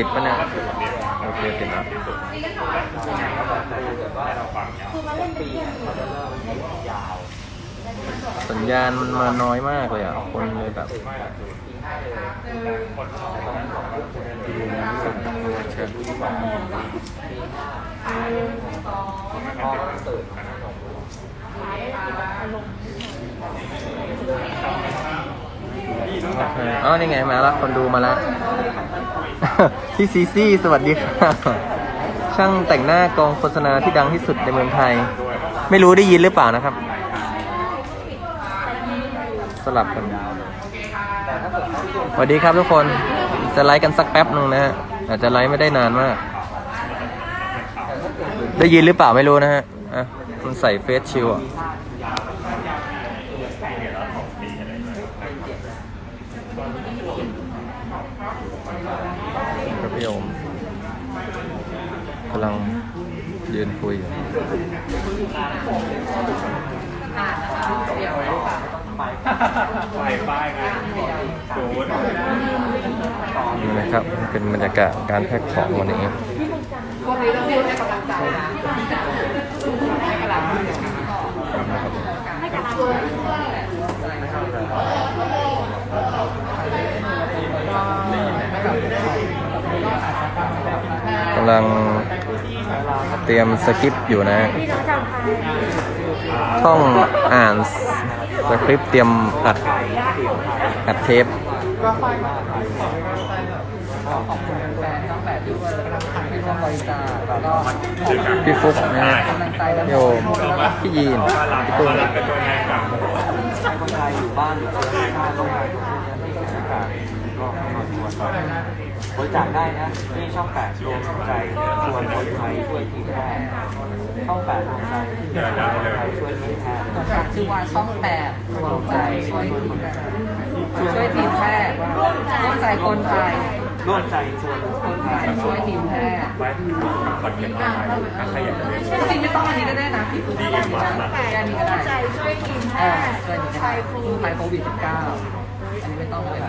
ติดปะเนี่ยโอเคติดแล้วสัญญาณมันมาน้อยมากเลยอะ คนเลยแบบเชิญ อ๋อนี่ไงมาแล้วคนดูมาแล้วพี่ซีซี่สวัสดีค่ะช่างแต่งหน้ากองโฆษณาที่ดังที่สุดในเมืองไทย ไม่รู้ได้ยินหรือเปล่านะครับ สลับกันสวัสดีครับทุกคนจะไลฟ์กันสักแป๊บหนึ่งนะฮะอาจจะไลฟ์ไม่ได้นานมาก ได้ยินหรือเปล่าไม่รู้นะฮะอะมันใส่เฟซชิลอะ ครับพี่โอมกำลังยืนคุยอยู่ไฟป้ายไงโดนนี่นะครับเป็นบรรยากาศการแพ็คของวันนี้วกนี้ต้องพูดให้กำลังใจนะให้กำลังใจนะครับกำลัง ตรียมสคริปต์อยู่นะ ท่องอ่านสคริปต์เตรียมอัดอัดเทปก็ค่อยมาขอบคุณแฟนๆตั้งแต่ที่ว่าเรากำลังทำให้ร่วมบริจาคแล้วก็พี่ฟุกนะฮะกำลังใจและพี่โอมพี่ยีนพี่ตุ้มรักกันด้วยนะครับคนไทยอยู่บ้านอยู่เชื้อชาติต้องการ ช่วยเหลือที่สถานการณ์ก็ขอชวนบริจาคได้นะที่ช่องแปดรวมใจชวนคนไทยช่วยทีมแพทย์ช่องแปดรวมใจคนไทยช่วยทีมแพทย์ชื่อว่าช่องแปดรวมใจช่วยทีมแพทย์ช่วยทีมแพทย์ร่วมใจคนไทยร่วมใจชวนคนไทยช่วยทีมแพทย์ไว้คอนเทนต์อะไรถ้าใครอยากจะเรียนจริงไม่ต้องอันนี้ก็ได้นะพี่คุณก็ได้นะแค่นี้ก็ได้ใจช่วยทีมแพเออทย์ช่วยนี้ก็ได้สู้ภัยโควิด -19 อันนี้ไม่ต้องเลย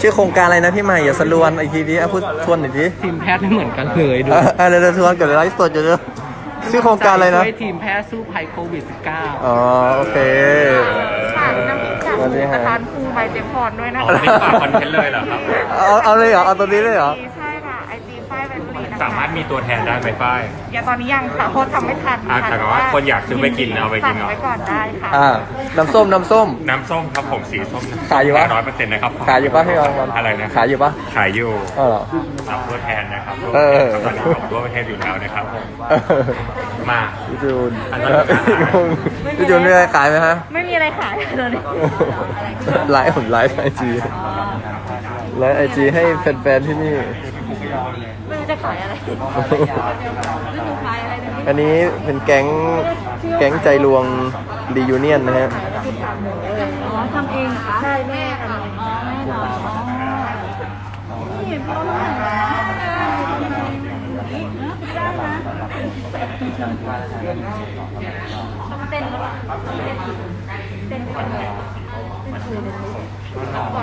ชื่อโครงการอะไรนะพี่ใหม่อย่าสลวนอีกทีนี้อะพูดทวนหน่อยดิทีมแพทย์ไม่เหมือนกันเลยดูอะอะเดี๋ยวเดี๋ยวทวนเกิดไลฟ์สดอยู่เด้อชื่อโครงการอะไรนะ ช่วยทีมแพทย์สู้ภัยโควิด -19 อ๋อโอเคฝากน้ำพริกากสวัสดีฮะประธานครูใบเต็มพรด้วยนะอ๋อคะนี่ฝากคอนเทนต์เลยเหรอครับ เอาเอาเลยเหรอ เอาตัวนี้เลยเหรอ สามารถมีตัวแทนได้ไหมป้าย อย่าตอนนี้ยังค่ะเพราะทำไม่ทันอะแต่ว่าคนอยากซื้อไปกินเอาไปกินสั่งเหรอไว้ก่อนได้ค่ะ อ่าน้ำส้มน้ำส้ม น้ำส้มครับผมสีส้มขายอยู่ปะ ร้อยเปอร์เซ็นต์นะครับขายอยู่ปะพี่ออมอะไรนะขายอยู่ปะขายอยู่เออเหรอรับตัวแทนนะครับเออ ตอนนี้ผมทั่วประเทศอยู่แล้วนะครับผมเออมา พี่จูนอันนั้น พี่จูนมีอะไรขายไหมฮะ ไม่มีอะไรขายเลยไลฟ์ผมไลฟ์ไอจีไลฟ์ไอจีให้แฟนๆที่นี่ไม่รู้ จะขายอะไรไม่รู้ขายอะไรเลยอันนี้เป็นแก๊งแก๊งใจลวงรียูเนียนนะฮะ อ๋อทำเองเหรอคะใช่แม่ทำเองอ๋อแม่ทำอ๋อนี่เห็นพ่อทำได้ต้องเต้นแล้วล่ะเต้นก่อนเลยเป็นคือก่อ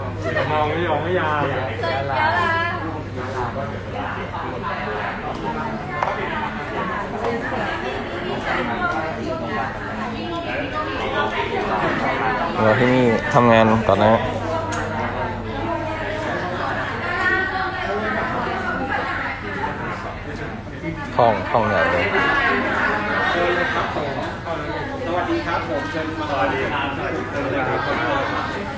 น มองไม่ยอมไม่ยาเราที่นี่ทำงานก่อนนะฮะห้องห้องใหญ่เลยสวัสดีครับผมเชิญมาสวัสดีครับ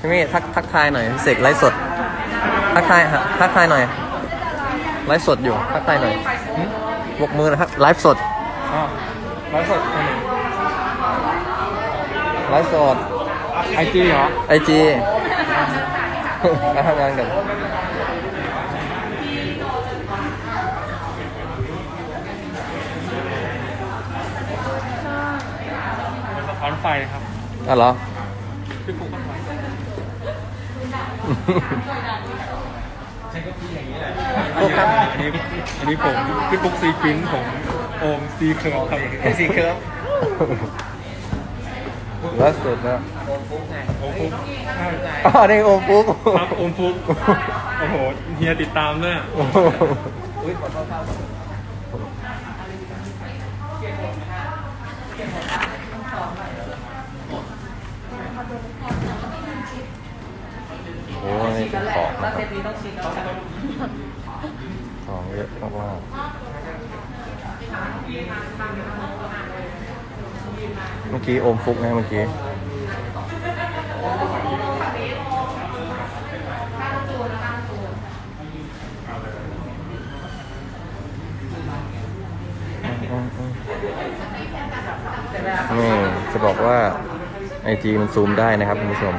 พี่มี่ทักทักทายหน่อยเสกไลฟ์สด ทักทายฮะทักทายหน่อย ไลฟ์สดอยู่ ทักทายหน่อยบกมือนะครับไลฟ์สดไลฟ์สดไลฟ์สด ไอจีเหรอ ไอจีมาทำงานกันสะท้อนไฟครับอ๋อเหรอ พี่ฟุ๊กกั นไฟอฟุกครับอันนี้อันนี้ผมพี่ปุ๊กซีฟินส์ผมโอมซีเคิร์ฟครับสีเคิร์ฟล่าสุดนะโอมฟุกใช่อ๋อนี่โอมฟุกครับโอมฟุกโอ้โหเฮียติดตามด้วยโอ้โหโอ้นี่เป็นของนะครับของเยอะมากๆเมื่อกี้โอมฟุกนะเมื่อกี้นี่จะบอกว่าไอจีมันซูมได้นะครับคุณผู้ชม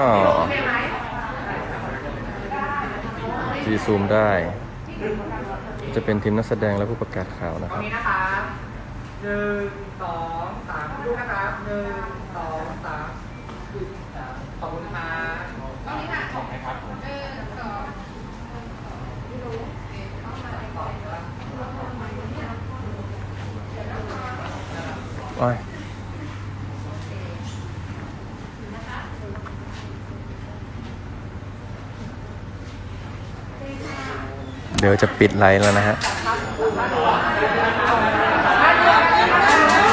อ๋อ จีซูมได้ จะเป็นทีมนักแสดงและผู้ประกาศข่าวนะครับนี้นะคะหนึ่งสองสามดูนะครับหนึ่งสองสามขอบคุณครับโอ้ย เดี๋ยวจะปิดไลน์แล้วนะฮะ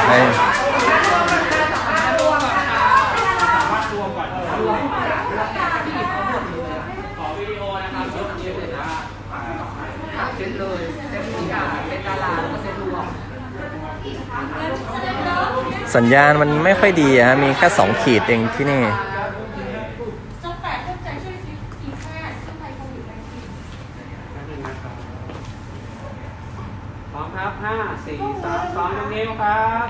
ให้เซ็นเลยเซ็นทุกอย่างเซ็นดาราแล้วก็เซ็นรวมสัญญาณมันไม่ค่อยดีอะฮะ มีแค่สองขีดเองที่นี่ จงแปดเข้าใจช่วยทีทีมแพทย์ซึ่งไทยโควิด -19 พร้อม ครับห้าสี่สามสองยกนิ้วครับ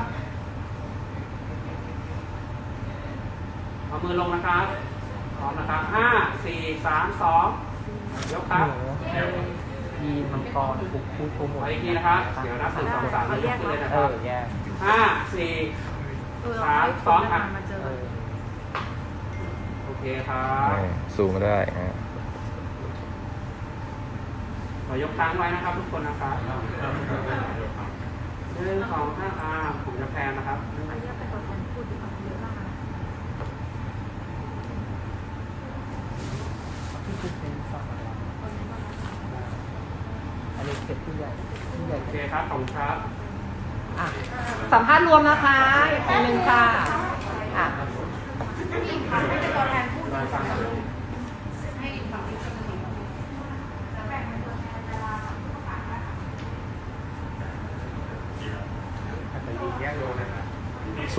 เอามือลงนะครับพร้อมนะครับห้าสี่สามสองยกครับมีมังกรปุกพูดโปรโมขอทอีกทีนะครับ เดี๋ยวนับหนึ่งสองสามยกขึ้นเลยนะเอครับอแย่ห้าสี่สามสองครับเออโอเคครับนี่ซูมได้ฮะ ขอยกค้างไว้นะครับ ทุกคนนะครับหนึ่งสองห้าอาผมจะแพนนะครับอันนี้เป็นผู้ใหญ่ผู้ใหญ่โอเคครับขอบคุณครับอะสัมภาษณ์รวมนะคะอีกคนหนึ่งค่ะอะ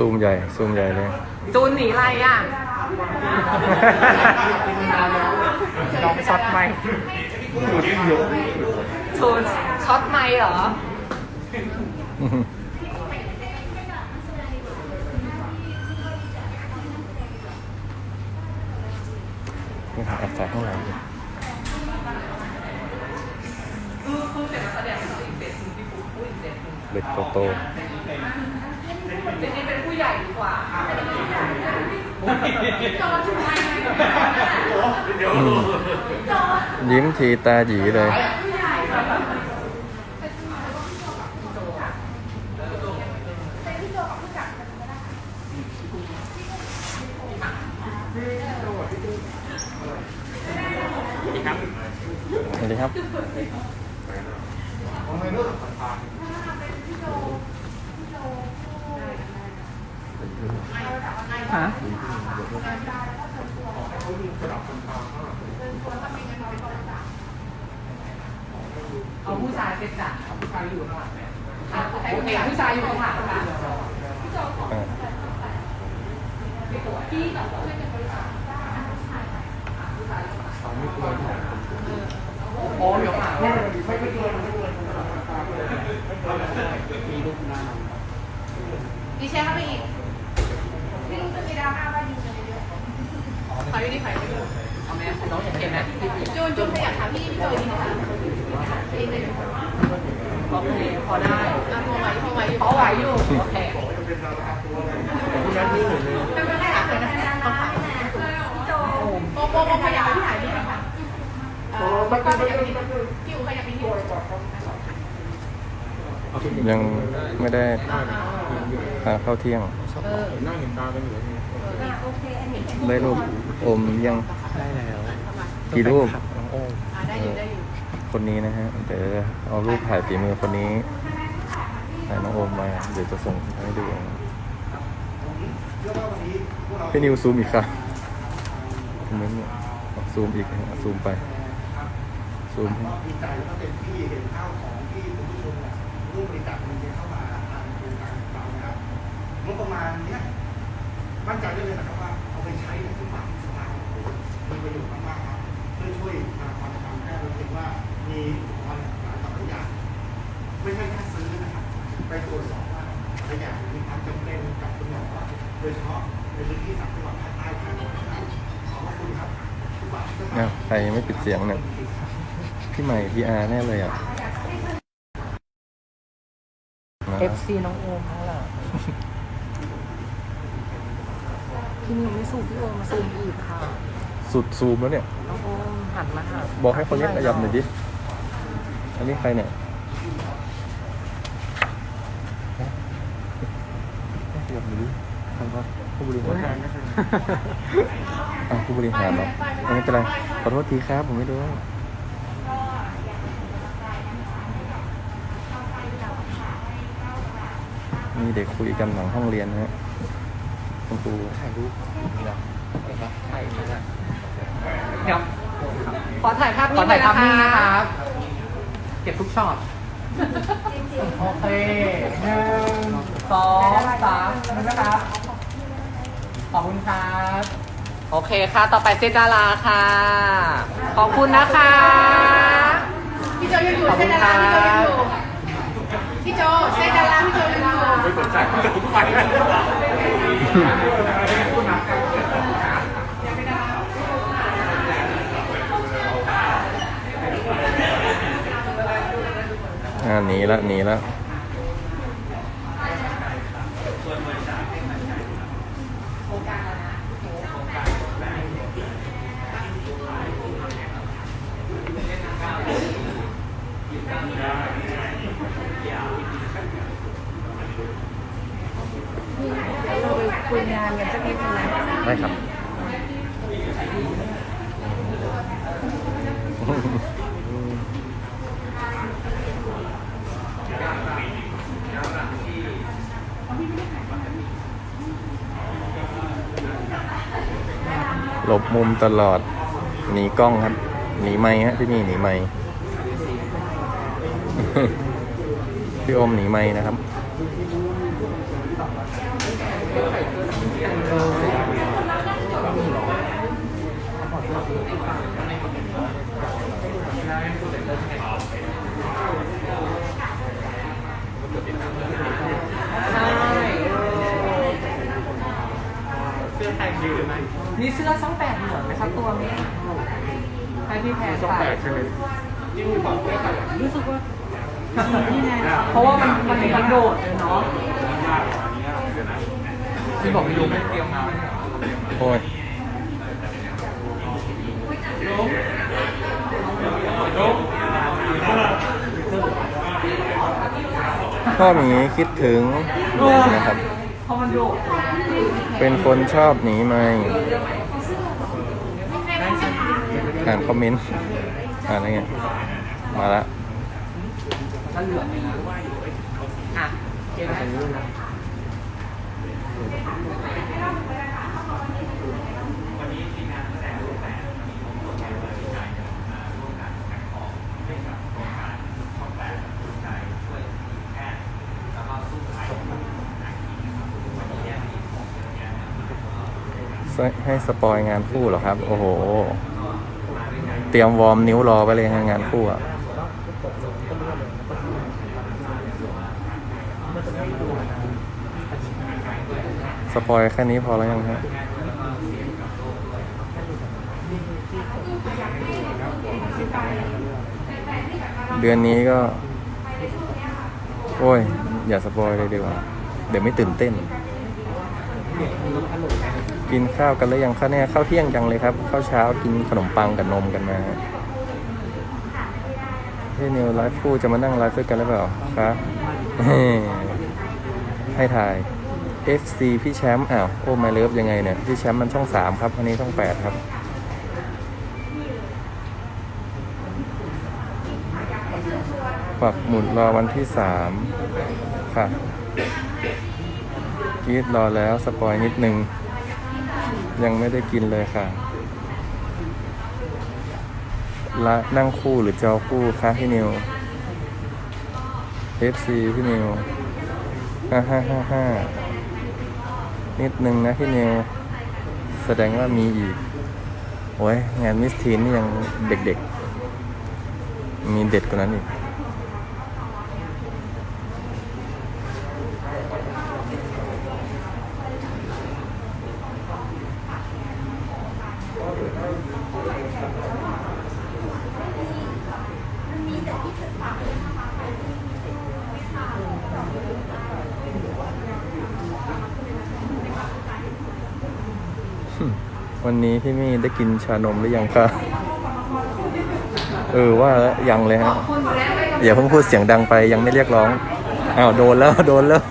ซูมใหญ่ ซูมใหญ่เลย จูนหนีอะไรอะลองช็อตไหมจูนช็อตไมค์เหรอ นี่ครับแอบใส่ข้างหลังดิเบ็ดโตโต จริงๆเป็นผู้ใหญ่ดีกว่าค่ะผู้ใหญ่จอืมยิ้มทีตาหยีเลยสวัสดีครับ ฮะเอาผู้ชายเป็นจ่าเอาผู้ชายอยู่ข้างหลังเนี่ยอะโอเคผู้ชายอยู่ข้างหลังค่ะอ่าโอ้ยกหลังดีเชฟเข้าไปอีก ไม่รู้จะมีดราม่าว่ายูจะเยอะขายด้ขายด้เอาแม่น้องเห็นไหมจูนจูนขยับขาพี่พี่โจยนิดนึงคะเองเลยโอเคพอได้พอไหวพอไหวอยู่พอไหวอยู่โอเคคุณนั่เที่หนึ่งยังยังไม่ได้ทานข้าวเที่ยง นั่งเห็นตาเป็นอยู่แล้วนี่ได้รูปอมยังได้แล้วกี่รูปน้องโอมคนนี้นะฮะเดี๋ยวเอารูปถ่ายฝีมือคนนี้ถ่ายน้องโอมมาเดี๋ยวจะส่งให้ดูพี่นิวซูมอีกครับคอมเมนต์เนี่ยซูมอีกฮะซูมไปซูมให้ งบประมาณเนี้ยมั่นใจได้เลยนะครับว่าเอาไปใช้ในทุกบาททุกสตางค์มีประโยชน์มากๆครับเพื่อช่วยทางความการแพทย์เราเห็นว่ามีอุปกรณ์หลายต่อหลายอย่างไม่ใช่แค่ซื้อนะครับไปตรวจสอบว่าแต่ละอย่างมีความจำเป็นกับคุณหมอโดยเฉพาะในพื้นที่สามจังหวัดภาคใต้ภาคเหนือนะครับขอบพระคุณครับทุกบาททุกสตางอ้าวค์ใครยังไม่ปิดเสียงเนี่ยพี่ใหม่พีอาร์แน่เลยอะเอฟซีน้องโอมนั่นแหละ พี่นิวไม่สูบพี่โอมมาซูมอีกค่ะสุดซูมแล้วเนี่ย น้องโอมหันมาหาบอกให้คนนี้ขยับหน่อยดิ อันนี้ใครเนี่ย ขยับหน่อยดิใครวะผู้บริหารอะผู้บริหารเหรอเอาไม่เป็นไร ขอโทษทีครับ ผมไม่รู้มีเด็กคุยกันหลังห้องเรียนนะฮะ คุณครูถ่ายรูปนี่นะเห็นปะถ่ายนี่นะเดี๋ยวขอถ่ายภาพขอถ่ายภาพนิ่งนะครับ เก็บทุกช็อตโอเคหนึ่งสองสามนะครับขอบคุณครับ โอเคค่ะ ต่อไปเซตดาราค่ะ ขอบคุณนะคะ พี่โจยังอยู่เส้นดาราพี่โจยังอยู่ พี่โจเส้นดาราพี่โจยังอยู่ไม่สนใจทุกไป อ่าหนีละหนีละ ได้ครับ หลบมุมตลอด หนีกล้องครับ หนีไม่ฮะที่นี่หนีไม่พี่อมหนีไม่นะครับ มีเสื้อช่องแปดเหมือนไหมครับตัวนี้ให้พี่แพรช่องใส่แปดใช่ไหมรู้สึกว่าเพราะว่ามันมันมันโดดเลยเนาะ พี่บอกพี่ดูไม่เตรียมมาโอ้ยพ่อหมีคิดถึงนะครับ เป็นคนชอบหนีไหมอ่านคอมเมนต์อ่านอะไรเงี้ยมาละ ถ้าเหลืองเลยนะอะเกมไหน ให้สปอยงานคู่เหรอครับ โอ้โห เตรียมวอร์มนิ้วรอไปเลยฮะงานคู่อะสปอยแค่นี้พอแล้วยังฮะเดือนนี้ก็ โอ้ย อย่าสปอยเลยดีกว่า เดี๋ยวไม่ตื่นเต้น กินข้าวกันแล้วยังข้าวเนี่ยข้าวเที่ยงจังเลยครับข้าวเช้ากินขนมปังกับนมกันมาพี่นิวไลฟ์คู่จะมานั่งไลฟ์ด้วยกันหรือเปล่าคะเฮ้ให้ถ่าย FC พี่แชมป์อ้าวโอ้ม่เลิฟยังไงเนี่ยพี่แชมป์มันช่องสามครับอันนี้ช่องแปดครับปักหมุดรอวันที่สามค่ะกีดรอแล้วสปอยนิดนึง ยังไม่ได้กินเลยค่ะ ละนั่งคู่หรือจอคู่คะพี่นิว FC พี่นิวห้าห้าห้าห้านิดนึงนะพี่นิว แสดงว่ามีอีก โอ้ย งานมิสทีนนี่ยังเด็กๆ มีเด็ดกว่านั้นอีก วันนี้พี่มี่ได้กินชานมหรือยังคะเออว่าแล้วยังเลยฮะอย่าเพิ่งพูดเสียงดังไปยังไม่เรียกร้องอ้าวโดนแล้วโดนแล้ว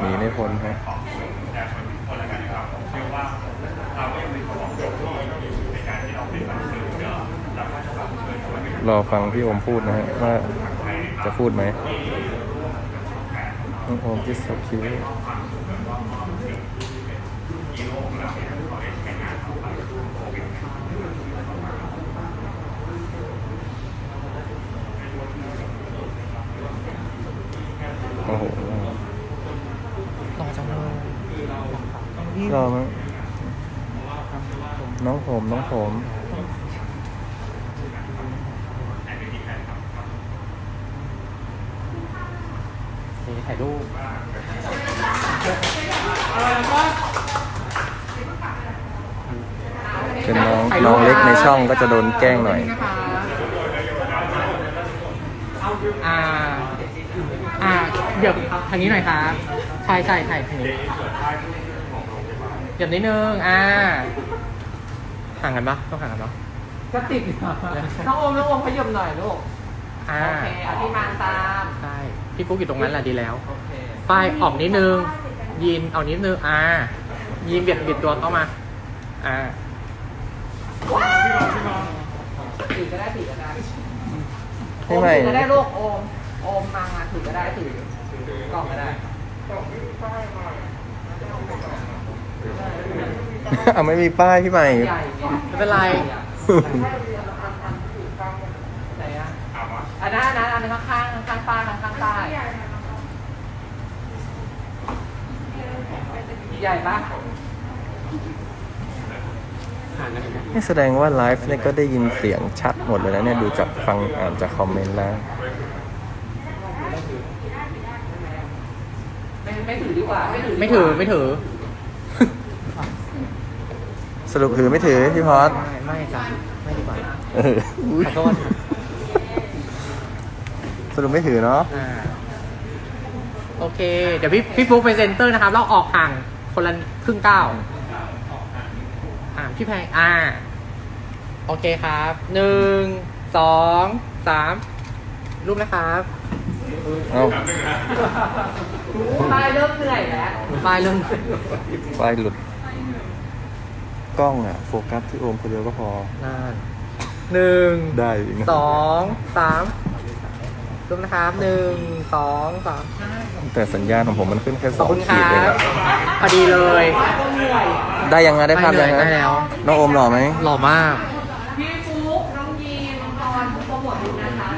หนีไม่พ้นฮะรอฟังพี่โอมพูดนะฮะว่าจะพูดไหมองโอมที่สคิว โอ้โห ต่อจังเลย รอมั้งน้องผมน้องผมนี่ถ่ายรูปเป็นน้องน้องเล็กในช่องก็จะโดนแกล้งหน่อยนะคะอ่า อ่า เดี๋ยวทางนี้หน่อยครับ ใช่ใช่ถ่ายทางนี้ เดี๋ยวนิดนึง อ่า ห่างกันปะต้องห่างกันปะก็ติดน้องโอมน้องโอมขยมหน่อยลูก อ่า โอเคอธิมานตาม ใช่ พี่ฟุกอยู่ตรงนั้นแหละดีแล้ว โอเคป้ายออกนิดนึง ยีนเอานิดนึง อ่า ยีนเบียดเบียดตัวเข้ามา อ่าถือก็ได้ถือก็ได้ให้ใหม่ถือก็ได้ลูกโอม โอมมามาถือก็ได้ถือกล่องก็ได้ เอาไม่มีป้ายพี่ใหม่ใหญ่เนี่ยไม่เป็นไรไหนอะอันนั้นอันนั้นอันนั้นข้างข้างๆป้ายข้างข้างๆป้ายใหญ่ปะนี่แสดงว่าไลฟ์เนี่ยก็ได้ยินเสียงชัดหมดเลยนะเนี่ยดูจากฟังอ่านจากคอมเมนต์แล้ว ไม่ไม่ถือดีกว่าไม่ถือดีกว่าไม่ถือไม่ถือส รุปถือไม่ถือพี่พอดไม่ไม่จ้ะไม่ดีกว่าเอออุ๊ยขอโทษสรุปไม่ถือเนาะอ่าโอเค เดี๋ยวพี่พี่ฟุกเป็นเซนเตอร์นะครับ เราออกห่างคนละครึ่งก้าวอ่าพี่แพงอ่า โอเคครับหนึ่งสองสามรูปนะครับเอาป้ายเริ่มเหนื่อยแล้วปลายเรื่องไฟหลุด กล้องอะโฟกัสที่โอมคนเดียวก็พอ นานหนึ่งได้อีกนะสองสามรูปนะครับหนึ่งสองสามแต่สัญญาณของผมมันขึ้นแค่สขออบงคุณคขีดรัเองบอะพอดีเลยได้ยังไงได้ภาพยังได้ฮะแล้วน้องโอมหล่อไหมหล่อมาก พี่ฟุ๊กน้องยีนน้องตอนโปรโมทอยู่นะคะ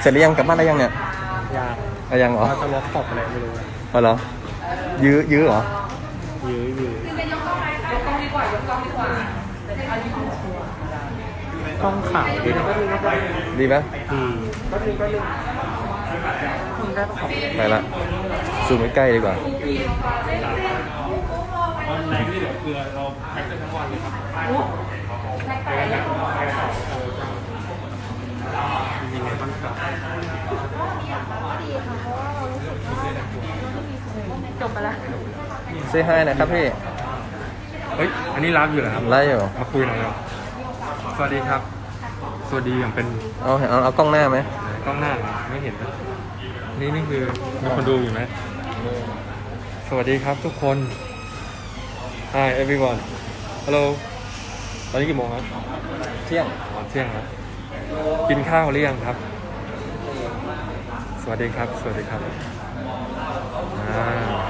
เสร็จหรือยังกลับบ้านได้ยังเนี่ยอยากเอายังเหรอ เราจะลบตกอะไรไม่รู้เอาเหรอ ยื้อ ยื้อเหรอ ยื้อยื้อยกกล้องดีกว่ายกกล้องดีกว่าต้องขาวดีดีไหมดีไปละซูมใกล้ดีกว่าแรงที่เหลือเกลือเราแพ็คกันทั้งวันเลยครับจบไปแล้วเซฮา ยหน่อยครับพี่เฮ้ย อันนี้รับอยู่เหรอครับ ไล่อยู่มาคุยหน่อยครับ สวัสดีครับ สวัสดีอย่างเป็นเอาเอาเอากล้องหน้าไหมกล้องหน้าเหรอไม่เห็นนะนี่นี่คือมีคนดูอยู่ไหม สวัสดีครับทุกคน Hi everyone Hello ตอนนี้กี่โมงครับเที่ยงตอนเที่ยงครับกินข้าวหรือยังครับ สวัสดีครับ สวัสดีครับอ่า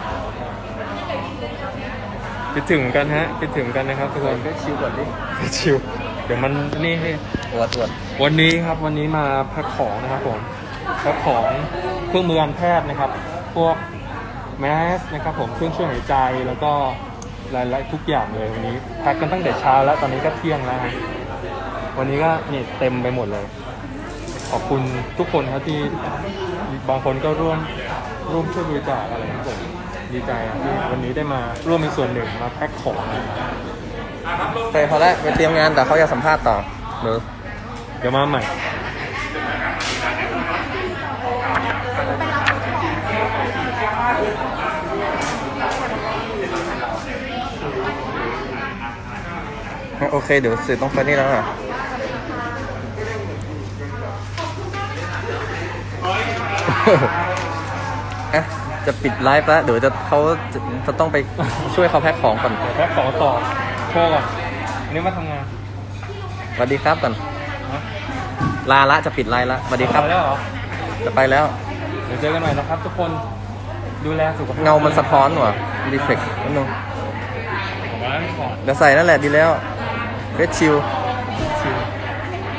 คิดถึงกันฮะคิดถึงกันนะครับทุกคนก็ชิวก่อนดิชิวเดี๋ยวมันนี่ให้ตรวจตรวจวันนี้ครับวันนี้มาแพ็คของนะครับผมแพ็คของเครื่องมือการแพทย์นะครับ พวกแมสนะครับผมเครื่องช่วยหายใจแล้วก็หลายๆทุกอย่างเลยวันนี้แพ็คกันตั้งแต่เช้าแล้วตอนนี้ก็เที่ยงแล้วฮะวันนี้ก็นี่เต็มไปหมดเลย ขอบคุณทุกคนครับที่บางคนก็ร่วมร่วมช่วยบริจาคอะไรนะครับผม ดีใจอะที่วันนี้ได้มาร่วมเป็นส่วนหนึ่งมาแพ็คของโอเคพอแล้วไปเตรียมงานแต่เขาอยากสัมภาษณ์ต่อหรือเดี๋ยวมาใหม่ โอเค เดี๋ยวสื่อต้องไปนี่แล้วอะอะ จะปิดไลฟ์แล้วเดี๋ยวจะเขาจะจะต้องไปช่วยเขาแพ็คของก่อนเดี๋ยวแพ็คของต่อโชว์ก่อนอันนี้มาทำงานสวัสดีครับก่อนฮะลาละจะปิดไลฟ์ละสวัสดีครับ ไปแล้วเหรอ จะไปแล้ว เดี๋ยวเจอกันใหม่นะครับ ทุกคนดูแลสุขภาพเงามันสะท้อนว่ะรีเฟกนิดนึงผมว่าก่อนเดี๋ยวใส่นั่นแหละดีแล้วเรดชิลชิล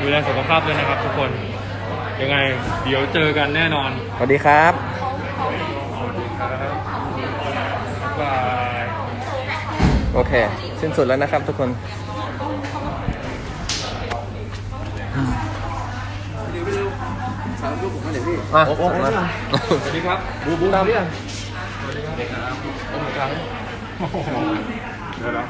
ดูแลสุขภาพด้วยนะครับ ทุกคน ยังไง เดี๋ยวเจอกันแน่นอน สวัสดีครับครับบาย โอเค สิ้นสุดแล้วนะครับทุกคนมาโอ้โหมาสวัสดีครับ บูบูดำสวัสดีครับโอ้โหครับโอ้โหเดี๋ยวนะ